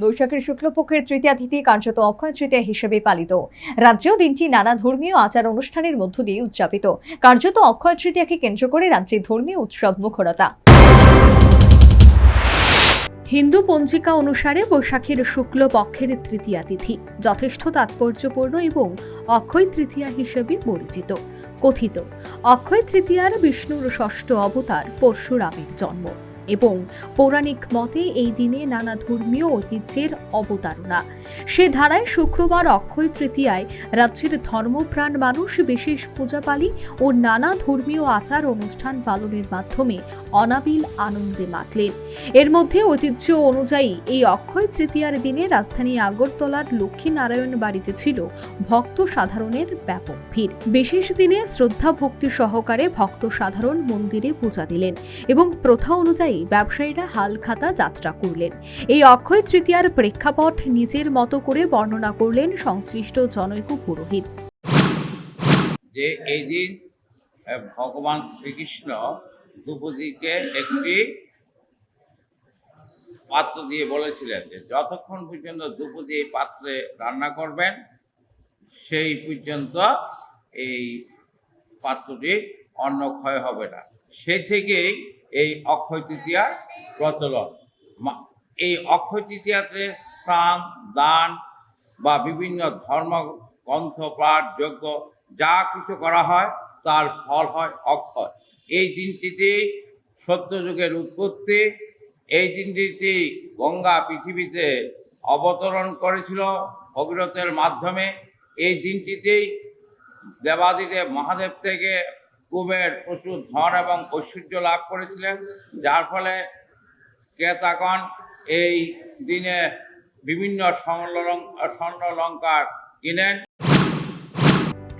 বৈশাখের শুক্লপক্ষের তৃতীয়া তিথি কার্যত অক্ষয় তৃতীয়া হিসেবে পালিত। রাজ্যেও দিনটি নানা ধর্মীয় আচার অনুষ্ঠানের মধ্য দিয়ে উদযাপিত। কার্যত অক্ষয় তৃতীয়াকে কেন্দ্র করে রাজ্যে ধর্মীয় উৎসব মুখরতা। হিন্দু পঞ্জিকা অনুসারে বৈশাখের শুক্ল পক্ষের তৃতীয়া তিথি যথেষ্ট তাৎপর্যপূর্ণ এবং অক্ষয় তৃতীয়া হিসেবে পরিচিত। কথিত, অক্ষয় তৃতীয়ার বিষ্ণুর ষষ্ঠ অবতার পরশুরামের জন্ম। এবং পৌরাণিক মতে এই দিনে নানা ধর্মীয় ঐতিহ্যের অবতারণা। সে ধারায় শুক্রবার অক্ষয় তৃতীয়ায় রাজ্যের ধর্মপ্রাণ মানুষ, বিশেষ পূজাপালি ও নানা ধর্মীয় আচার অনুষ্ঠান পালনের মাধ্যমে অনাবিল আনন্দে মাতলেন। এর মধ্যে ঐতিহ্য অনুযায়ী এই অক্ষয় তৃতীয়ার দিনে রাজধানী আগরতলার লক্ষ্মীনারায়ণ বাড়িতে ছিল ভক্ত সাধারণের ব্যাপক ভিড়। বিশেষ দিনে শ্রদ্ধা ভক্তি সহকারে ভক্ত সাধারণ মন্দিরে পূজা দিলেন এবং প্রথা অনুযায়ী ব্যবসায়ীরা হালখাতা যাত্রা করলেন। এই অক্ষয় তৃতীয়ার প্রেক্ষাপট নিজের মতো করে বর্ণনা করলেন সংশ্লিষ্ট জনৈক পুরোহিত। যে এই দিন ভগবান শ্রীকৃষ্ণ দ্রৌপদীকে একটি পাত্র দিয়ে বলেছিলেন যে, যতক্ষণ পর্যন্ত দ্রৌপদী এই পাত্রে রান্না করবেন, সেই পর্যন্ত এই পাত্রটি অন্ন ক্ষয় হবে না। সে থেকেই এই অক্ষয় তৃতীয়ার প্রচলন। এই অক্ষয় তৃতীয়াতে স্নান দান বা বিভিন্ন ধর্ম, গ্রন্থ, পাঠ, যজ্ঞ যা কিছু করা হয়, তার ফল হয় অক্ষয়। এই দিনটিতে সত্যযুগের উৎপত্তি, এই দিনটিতে গঙ্গা পৃথিবীতে অবতরণ করেছিল ভগীরথের মাধ্যমে। এই দিনটিতেই দেবাদিদেব মহাদেব থেকে কুবের প্রচুর ধন এবং ঐশ্বর্য লাভ করেছিলেন, যার ফলে ক্রেতাগণ এই দিনে বিভিন্ন স্বর্ণ- স্বর্ণলঙ্কার কিনেন।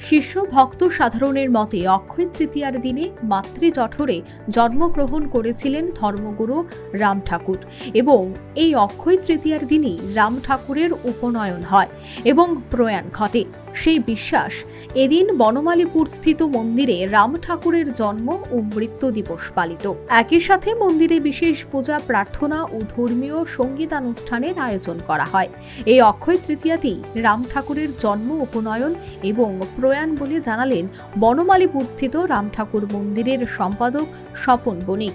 শিষ্য ভক্ত সাধারণের মতে অক্ষয় তৃতীয়ার দিনে মাতৃ জঠরে জন্মগ্রহণ করেছিলেন ধর্মগুরু রাম ঠাকুর এবং এই অক্ষয় তৃতীয়ার দিনই রাম ঠাকুরের উপনয়ন হয় এবং প্রয়াণ ঘটে। সেই বিশ্বাস, এদিন বনমালীপুর স্থিত মন্দিরে রাম ঠাকুরের জন্ম ও মৃত্যু দিবস পালিত। একই সাথে মন্দিরে বিশেষ পূজা, প্রার্থনা ও ধর্মীয় সঙ্গীতানুষ্ঠানের আয়োজন করা হয়। এই অক্ষয় তৃতীয়াতেই রাম ঠাকুরের জন্ম উপনয়ন এবং প্রয়াণ বলে জানালেন বনমালীপুর স্থিত রাম ঠাকুর মন্দিরের সম্পাদক স্বপন বণিক।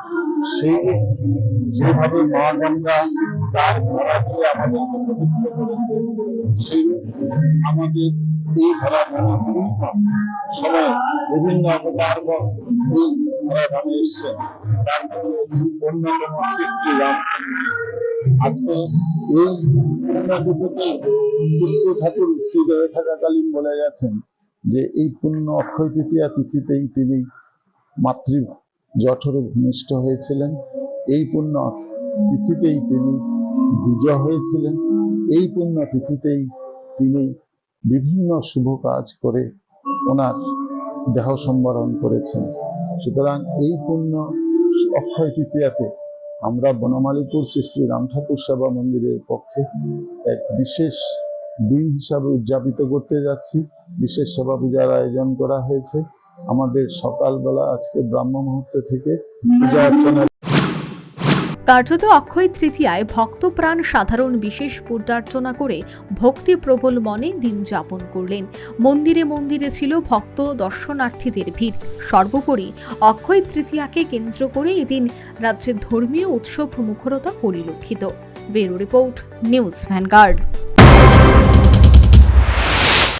যেভাবে মা গঙ্গা তার ধারা দিয়ে আমাদেরকে পবিত্র করেছে সেই আমাদের এই বিভিন্ন সময় বিভিন্ন অবতারগণ এই ধারাধামে এসছেন তার অন্যতম শ্রী শ্রীরাম আজকে এই শ্রী শ্রী ঠাকুর শ্রীদেবে থাকাকালীন বলে গেছেন যে এই পুণ্য অক্ষয় তৃতীয়া তিথিতেই তিনি মাতৃ জঠরে ভূমিষ্ঠ হয়েছিলেন। এই পুণ্য তিথিতেই তিনি বিজয় হয়েছিলেন। এই পুণ্য তিথিতেই তিনি বিভিন্ন শুভ কাজ করে ওনার দেহ সম্বরণ করেছেন। সুতরাং এই পুণ্য অক্ষয় তৃতীয়াতে আমরা বনমালীপুর শ্রী শ্রী রাম ঠাকুর সেবা মন্দিরের পক্ষে এক বিশেষ দিন হিসাবে উদযাপিত করতে যাচ্ছি। বিশেষ সেবা পূজার আয়োজন করা হয়েছে। আমাদের সকালবেলা আজকে ব্রাহ্ম মুহূর্ত থেকে পূজা অর্চনা কার্যত অক্ষয় তৃতীয়ায় ভক্তপ্রাণ সাধারণ বিশেষ পূজার্চনা করে ভক্তি প্রবল মনে দিন যাপন করলেন। মন্দিরে মন্দিরে ছিল ভক্ত দর্শনার্থীদের ভিড়। সর্বোপরি অক্ষয় তৃতীয়াকে কেন্দ্র করে এদিন রাজ্যের ধর্মীয় উৎসব মুখরতা পরিলক্ষিত। Bureau report, news Vanguard.